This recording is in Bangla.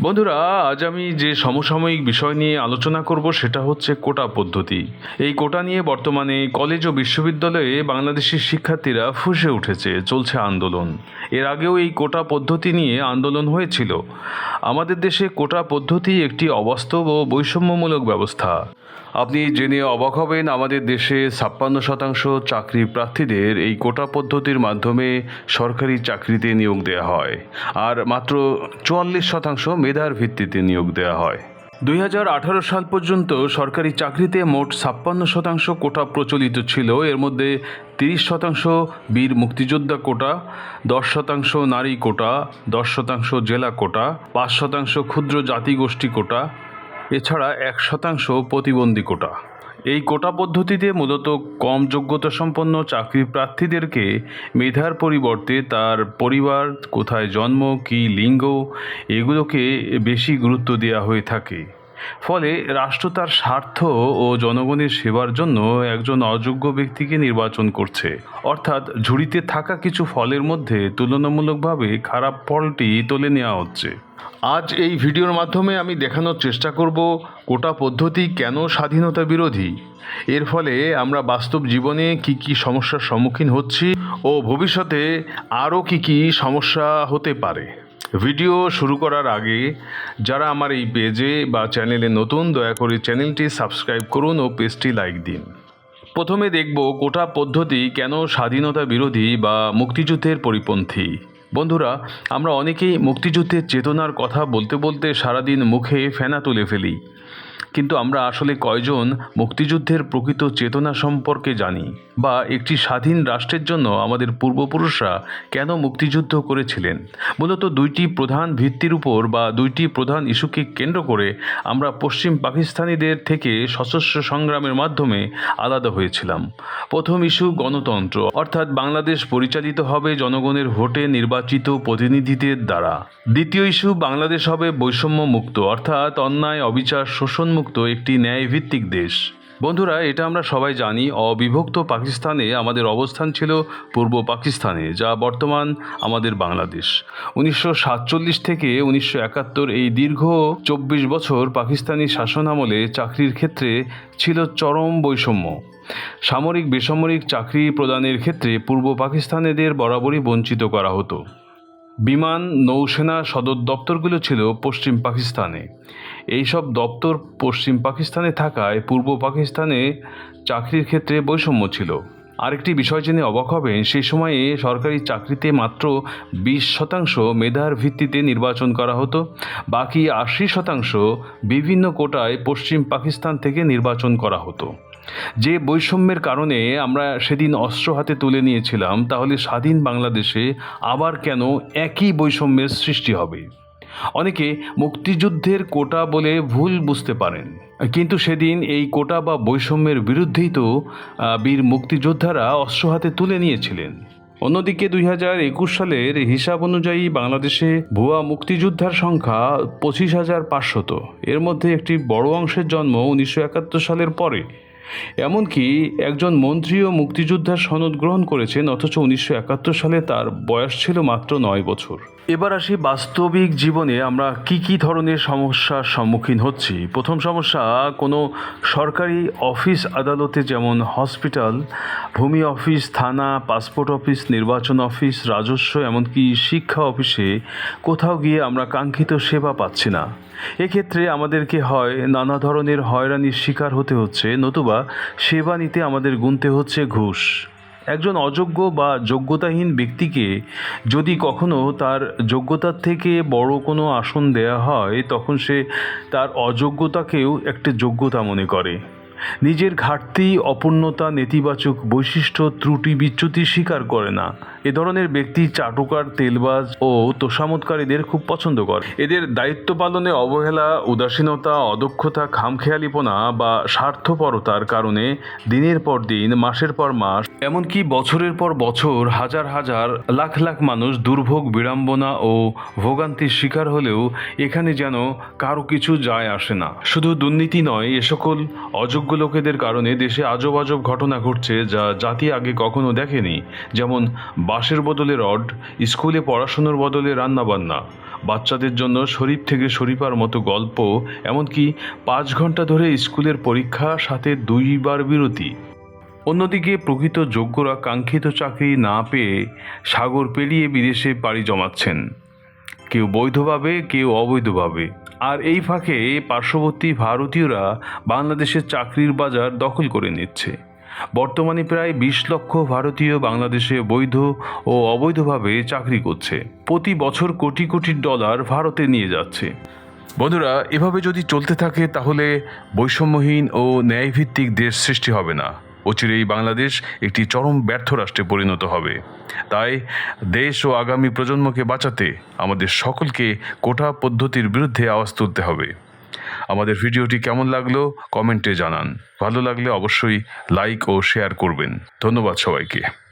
বন্ধুরা, আজ আমি যে সমসাময়িক বিষয় নিয়ে আলোচনা করব সেটা হচ্ছে কোটা পদ্ধতি। এই কোটা নিয়ে বর্তমানে কলেজ ও বিশ্ববিদ্যালয়ে বাংলাদেশের শিক্ষার্থীরা ফুসে উঠেছে, চলছে আন্দোলন। এর আগেও এই কোটা পদ্ধতি নিয়ে আন্দোলন হয়েছিল। আমাদের দেশে কোটা পদ্ধতি একটি অবাস্তব ও বৈষম্যমূলক ব্যবস্থা। আপনি জেনে অবাক হবেন, আমাদের দেশে ছাপ্পান্ন শতাংশ চাকরি প্রার্থীদের এই কোটা পদ্ধতির মাধ্যমে সরকারি চাকরিতে নিয়োগ দেওয়া হয়। আর মাত্র চুয়াল্লিশ শতাংশ মেধার ভিত্তিতে নিয়োগ দেওয়া হয়। দুই হাজার আঠারো সাল পর্যন্ত সরকারি চাকরিতে মোট ছাপ্পান্ন শতাংশ কোটা প্রচলিত ছিল। এর মধ্যে তিরিশ শতাংশ বীর মুক্তিযোদ্ধা কোটা, দশ শতাংশ নারী কোটা, দশ শতাংশ জেলা কোটা, পাঁচ শতাংশ ক্ষুদ্র জাতিগোষ্ঠী কোটা এছাড়া এক শতাংশ প্রতিবন্ধী কোটা। এই কোটা পদ্ধতিতে মূলত কম যোগ্যতা সম্পন্ন চাকরি প্রার্থীদেরকে মেধার পরিবর্তে তার পরিবার, কোথায় জন্ম, কী লিঙ্গ, এগুলোকে বেশি গুরুত্ব দেওয়া হয়ে থাকে। ফলে রাষ্ট্র তার স্বার্থ ও জনগণের সেবার জন্য একজন অযোগ্য ব্যক্তিকে নির্বাচন করছে। অর্থাৎ ঝুড়িতে থাকা কিছু ফলের মধ্যে তুলনামূলকভাবে খারাপ ফলটি তুলে নেওয়া হচ্ছে। আজ এই ভিডিওর মাধ্যমে আমি দেখানোর চেষ্টা করব, কোটা পদ্ধতি কেন স্বাধীনতা বিরোধী? এর ফলে আমরা বাস্তব জীবনে কি কি সমস্যার সম্মুখীন হচ্ছি ও ভবিষ্যতে আরও কি কি সমস্যা হতে পারে। ভিডিও শুরু করার আগে যারা আমার এই পেজে বা চ্যানেলে নতুন, দয়া করে চ্যানেলটি সাবস্ক্রাইব করুন ও পেজটি লাইক দিন। প্রথমে দেখব কোটা পদ্ধতি কেন স্বাধীনতা বিরোধী বা মুক্তিযুদ্ধের পরিপন্থী। বন্ধুরা, আমরা অনেকেই মুক্তিযুদ্ধের চেতনার কথা বলতে বলতে সারাদিন মুখে ফেনা তুলে ফেলি। কিন্তু আমরা আসলে কয়জন মুক্তিযুদ্ধের প্রকৃত চেতনা সম্পর্কে জানি? বা একটি স্বাধীন রাষ্ট্রের জন্য আমাদের পূর্বপুরুষরা কেন মুক্তিযুদ্ধ করেছিলেন? মূলত দুইটি প্রধান ভিত্তির উপর বা দুইটি প্রধান ইস্যুকে কেন্দ্র করে আমরা পশ্চিম পাকিস্তানিদের থেকে সশস্ত্র সংগ্রামের মাধ্যমে আলাদা হয়েছিলাম। প্রথম ইস্যু গণতন্ত্র, অর্থাৎ বাংলাদেশ পরিচালিত হবে জনগণের ভোটে নির্বাচিত প্রতিনিধিদের দ্বারা। দ্বিতীয় ইস্যু বাংলাদেশ হবে বৈষম্য মুক্ত অর্থাৎ অন্যায়, অবিচার, শোষণমুক্ত। একটি ন্যায়ভিত্তিক দেশ। বন্ধুরা, এটা আমরা সবাই জানি, অবিভক্ত পাকিস্তানে আমাদের অবস্থান ছিল পূর্ব পাকিস্তানে, যা বর্তমান আমাদের বাংলাদেশ। উনিশশো সাতচল্লিশ থেকে উনিশশো একাত্তর এই দীর্ঘ চব্বিশ বছর পাকিস্তানি শাসনামলে চাকরির ক্ষেত্রে ছিল চরম বৈষম্য। সামরিক বেসামরিক চাকরি প্রদানের ক্ষেত্রে পূর্ব পাকিস্তানিদের বরাবরই বঞ্চিত করা হতো। বিমান, নৌসেনা সদর দপ্তরগুলো ছিল পশ্চিম পাকিস্তানে। এইসব দপ্তর পশ্চিম পাকিস্তানে থাকায় পূর্ব পাকিস্তানে চাকরির ক্ষেত্রে বৈষম্য ছিল। আরেকটি বিষয় জেনে অবাক হবেন, সেই সময়ে সরকারি চাকরিতে মাত্র বিশ শতাংশ মেধার ভিত্তিতে নির্বাচন করা হতো। বাকি আশি শতাংশ বিভিন্ন কোটায় পশ্চিম পাকিস্তান থেকে নির্বাচন করা হতো। যে বৈষম্যের কারণে আমরা সেদিন অস্ত্র হাতে তুলে নিয়েছিলাম, তাহলে স্বাধীন বাংলাদেশে আবার কেন একই বৈষম্যের সৃষ্টি হবে? অনেকে মুক্তিযুদ্ধের কোটা বলে ভুল বুঝতে পারেন। কিন্তু সেদিন এই কোটা বা বৈষম্যের বিরুদ্ধেই তো বীর মুক্তিযোদ্ধারা অস্ত্র হাতে তুলে নিয়েছিলেন। অন্যদিকে দুই হাজার একুশ সালের হিসাব অনুযায়ী বাংলাদেশে ভুয়া মুক্তিযোদ্ধার সংখ্যা পঁচিশ হাজার পাঁচশত। এর মধ্যে একটি বড় অংশের জন্ম উনিশশো একাত্তর সালের পরে। এমনকি একজন মন্ত্রীও মুক্তিযোদ্ধার সনদ গ্রহণ করেছেন, অথচ উনিশশো একাত্তর সালে তার বয়স ছিল মাত্র নয় বছর। এবার আসি বাস্তবিক জীবনে আমরা কি কি ধরনের সমস্যার সম্মুখীন হচ্ছি। প্রথম সমস্যা, কোনো সরকারি অফিস আদালতে যেমন হসপিটাল, ভূমি অফিস, থানা, পাসপোর্ট অফিস, নির্বাচন অফিস, রাজস্ব, এমনকি শিক্ষা অফিসে কোথাও গিয়ে আমরা কাঙ্ক্ষিত সেবা পাচ্ছি না। এক্ষেত্রে আমাদেরকে হয় নানা ধরনের হয়রানির শিকার হতে হচ্ছে, নতুবা সেবা নিতে আমাদের গুনতে হচ্ছে ঘুষ। একজন অযোগ্য বা যোগ্যতাহীন ব্যক্তিকে যদি কখনো তার যোগ্যতার থেকে বড় কোনো আসন দেয়া হয়, তখন সে তার অযোগ্যতাকেও একটি যোগ্যতা মনে করে। নিজের ঘাটতি, অপূর্ণতা, নেতিবাচক বৈশিষ্ট্য, ত্রুটি, বিচ্যুতি স্বীকার করে না। এ ধরনের ব্যক্তি চাটুকার, তেলবাজ ও তোষামতকারীদের খুব পছন্দ করে। এদের দায়িত্ব পালনে অবহেলা, উদাসীনতা, অদক্ষতা, খামখেয়ালিপনা বা স্বার্থপরতার কারণে দিনের পর দিন, মাসের পর মাস, এমনকি বছরের পর বছর হাজার হাজার, লাখ লাখ মানুষ দুর্ভোগ, বিড়ম্বনা ও ভোগান্তির শিকার হলেও এখানে যেন কারও কিছু যায় আসে না। শুধু দুর্নীতি নয়, এ সকল অযোগ্য লোকেদের কারণে দেশে আজব আজব ঘটনা ঘটছে যা জাতি আগে কখনো দেখেনি। যেমন বাসের বদলে রড, স্কুলে পড়াশুনোর বদলে রান্নাবান্না, বাচ্চাদের জন্য শরীফ থেকে শরীফার মতো গল্প, এমনকি পাঁচ ঘণ্টা ধরে স্কুলের পরীক্ষা, সাথে দুইবার বিরতি। অন্যদিকে প্রকৃত যোগ্যরা কাঙ্ক্ষিত চাকরি না পেয়ে সাগর পেরিয়ে বিদেশে পাড়ি জমাচ্ছেন। কেউ বৈধভাবে, কেউ অবৈধভাবে। আর এই ফাঁকে পার্শ্ববর্তী ভারতীয়রা বাংলাদেশের চাকরির বাজার দখল করে নিচ্ছে। বর্তমানে প্রায় বিশ লক্ষ ভারতীয় বাংলাদেশে বৈধ ও অবৈধভাবে চাকরি করছে। প্রতি বছর কোটি কোটি ডলার ভারতে নিয়ে যাচ্ছে। বন্ধুরা, এভাবে যদি চলতে থাকে, তাহলে বৈষম্যহীন ও ন্যায়ভিত্তিক দেশ সৃষ্টি হবে না। অচিরেই বাংলাদেশ একটি চরম ব্যর্থ রাষ্ট্রে পরিণত হবে। তাই দেশ ও আগামী প্রজন্মকে বাঁচাতে আমাদের সকলকে কোটা পদ্ধতির বিরুদ্ধে আওয়াজ তুলতে হবে। আমাদের ভিডিওটি কেমন লাগল কমেন্টে জানান। ভালো লাগলে অবশ্যই লাইক ও শেয়ার করবেন। ধন্যবাদ সবাইকে।